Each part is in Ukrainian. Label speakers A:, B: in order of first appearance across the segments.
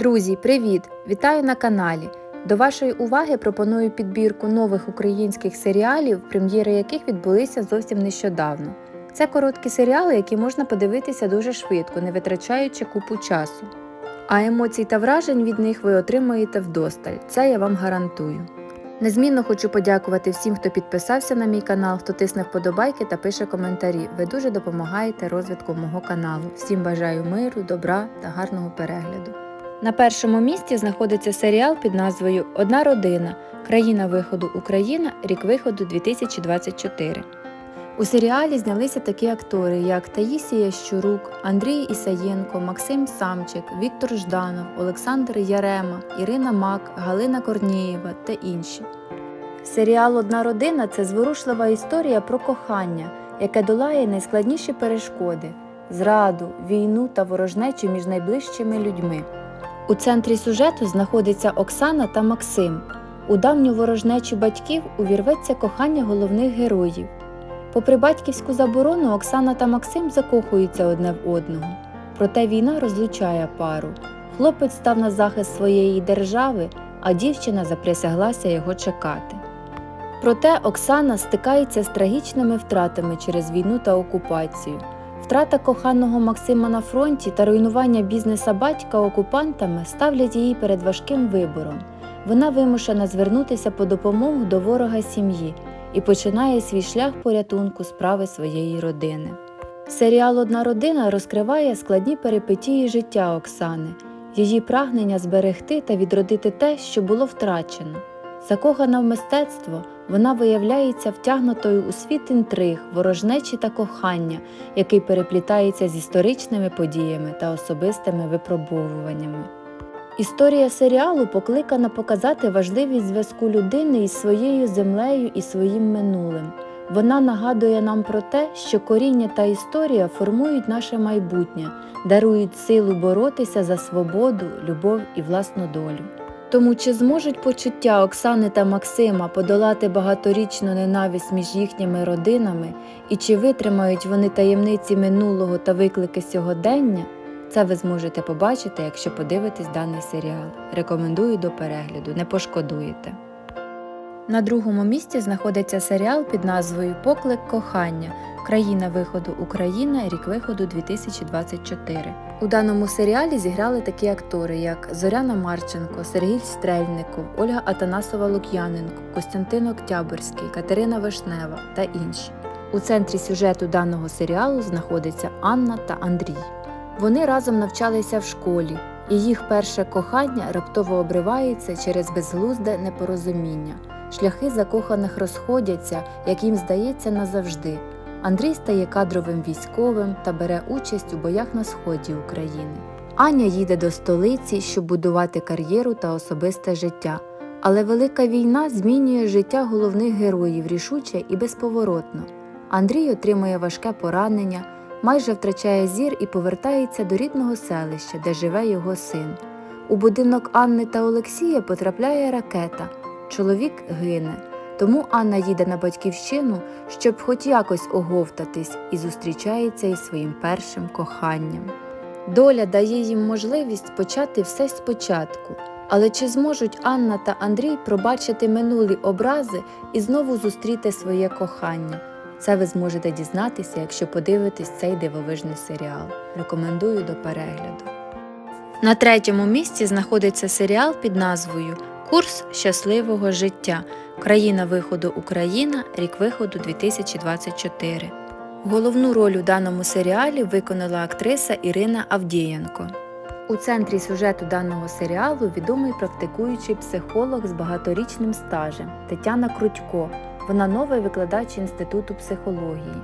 A: Друзі, привіт! Вітаю на каналі. До вашої уваги пропоную підбірку нових українських серіалів, прем'єри яких відбулися зовсім нещодавно. Це короткі серіали, які можна подивитися дуже швидко, не витрачаючи купу часу. А емоцій та вражень від них ви отримуєте вдосталь, це я вам гарантую. Незмінно хочу подякувати всім, хто підписався на мій канал, хто тисне вподобайки та пише коментарі. Ви дуже допомагаєте розвитку мого каналу. Всім бажаю миру, добра та гарного перегляду. На першому місці знаходиться серіал під назвою Одна родина. Країна виходу Україна, рік виходу 2024. У серіалі знялися такі актори, як Таїсія Щурук, Андрій Ісаєнко, Максим Самчик, Віктор Жданов, Олександр Ярема, Ірина Мак, Галина Корнієва та інші. Серіал Одна родина це зворушлива історія про кохання, яке долає найскладніші перешкоди зраду, війну та ворожнечу між найближчими людьми. У центрі сюжету знаходиться Оксана та Максим. У давню ворожнечу батьків увірветься кохання головних героїв. Попри батьківську заборону, Оксана та Максим закохуються одне в одного. Проте війна розлучає пару. Хлопець став на захист своєї держави, а дівчина заприсяглася його чекати. Проте Оксана стикається з трагічними втратами через війну та окупацію. Втрата коханого Максима на фронті та руйнування бізнеса батька окупантами ставлять її перед важким вибором. Вона вимушена звернутися по допомогу до ворога сім'ї і починає свій шлях порятунку справи своєї родини. Серіал Одна родина розкриває складні перипетії життя Оксани, її прагнення зберегти та відродити те, що було втрачено. Закохана в мистецтво, вона виявляється втягнутою у світ інтриг, ворожнечі та кохання, який переплітається з історичними подіями та особистими випробовуваннями. Історія серіалу покликана показати важливість зв'язку людини із своєю землею і своїм минулим. Вона нагадує нам про те, що коріння та історія формують наше майбутнє, дарують силу боротися за свободу, любов і власну долю. Тому чи зможуть почуття Оксани та Максима подолати багаторічну ненависть між їхніми родинами, і чи витримають вони таємниці минулого та виклики сьогодення? Це ви зможете побачити, якщо подивитесь даний серіал. Рекомендую до перегляду, не пошкодуєте. На другому місці знаходиться серіал під назвою Поклик кохання. Країна виходу Україна, рік виходу 2024. У даному серіалі зіграли такі актори, як Зоряна Марченко, Сергій Стрельников, Ольга Атанасова Лук'яненко, Костянтин Октябрьський, Катерина Вишнева та інші. У центрі сюжету даного серіалу знаходиться Анна та Андрій. Вони разом навчалися в школі, і їх перше кохання раптово обривається через безглузде непорозуміння. Шляхи закоханих розходяться, як їм здається, назавжди. Андрій стає кадровим військовим та бере участь у боях на сході України. Аня їде до столиці, щоб будувати кар'єру та особисте життя. Але велика війна змінює життя головних героїв рішуче і безповоротно. Андрій отримує важке поранення, майже втрачає зір і повертається до рідного селища, де живе його син. У будинок Анни та Олексія потрапляє ракета. Чоловік гине. Тому Анна їде на батьківщину, щоб хоч якось оговтатись, і зустрічається із своїм першим коханням. Доля дає їм можливість почати все спочатку. Але чи зможуть Анна та Андрій пробачити минулі образи і знову зустріти своє кохання? Це ви зможете дізнатися, якщо подивитесь цей дивовижний серіал. Рекомендую до перегляду. На третьому місці знаходиться серіал під назвою Курс щасливого життя. Країна виходу Україна, рік виходу 2024. Головну роль у даному серіалі виконала актриса Ірина Авдієнко. У центрі сюжету даного серіалу відомий практикуючий психолог з багаторічним стажем Тетяна Крутько. Вона новий викладач Інституту психології.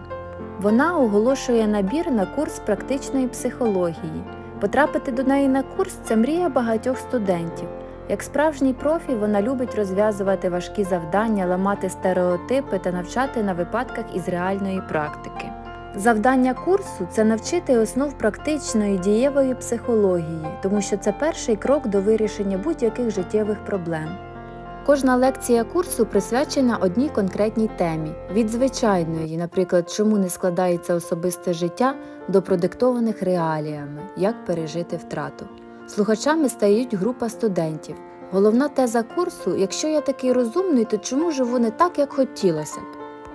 A: Вона оголошує набір на курс практичної психології. Потрапити до неї на курс це мрія багатьох студентів. Як справжній профі, вона любить розв'язувати важкі завдання, ламати стереотипи та навчати на випадках із реальної практики. Завдання курсу це навчити основ практичної дієвої психології, тому що це перший крок до вирішення будь-яких життєвих проблем. Кожна лекція курсу присвячена одній конкретній темі від звичайної, наприклад, чому не складається особисте життя, до продиктованих реаліями, як пережити втрату. Слухачами стають група студентів. Головна теза курсу якщо я такий розумний, то чому живу не так, як хотілося б?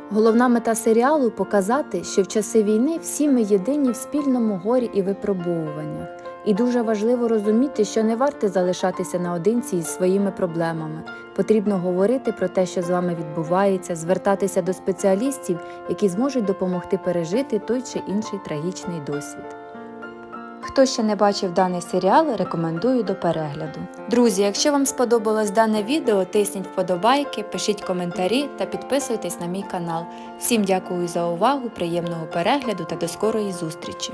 A: Головна мета серіалу показати, що в часи війни всі ми єдині в спільному горі і випробовуваннях. І дуже важливо розуміти, що не варто залишатися наодинці із своїми проблемами. Потрібно говорити про те, що з вами відбувається, звертатися до спеціалістів, які зможуть допомогти пережити той чи інший трагічний досвід. Хто ще не бачив даний серіал, рекомендую до перегляду. Друзі, якщо вам сподобалось дане відео, тисніть вподобайки, пишіть коментарі та підписуйтесь на мій канал. Всім дякую за увагу, приємного перегляду та до скорої зустрічі!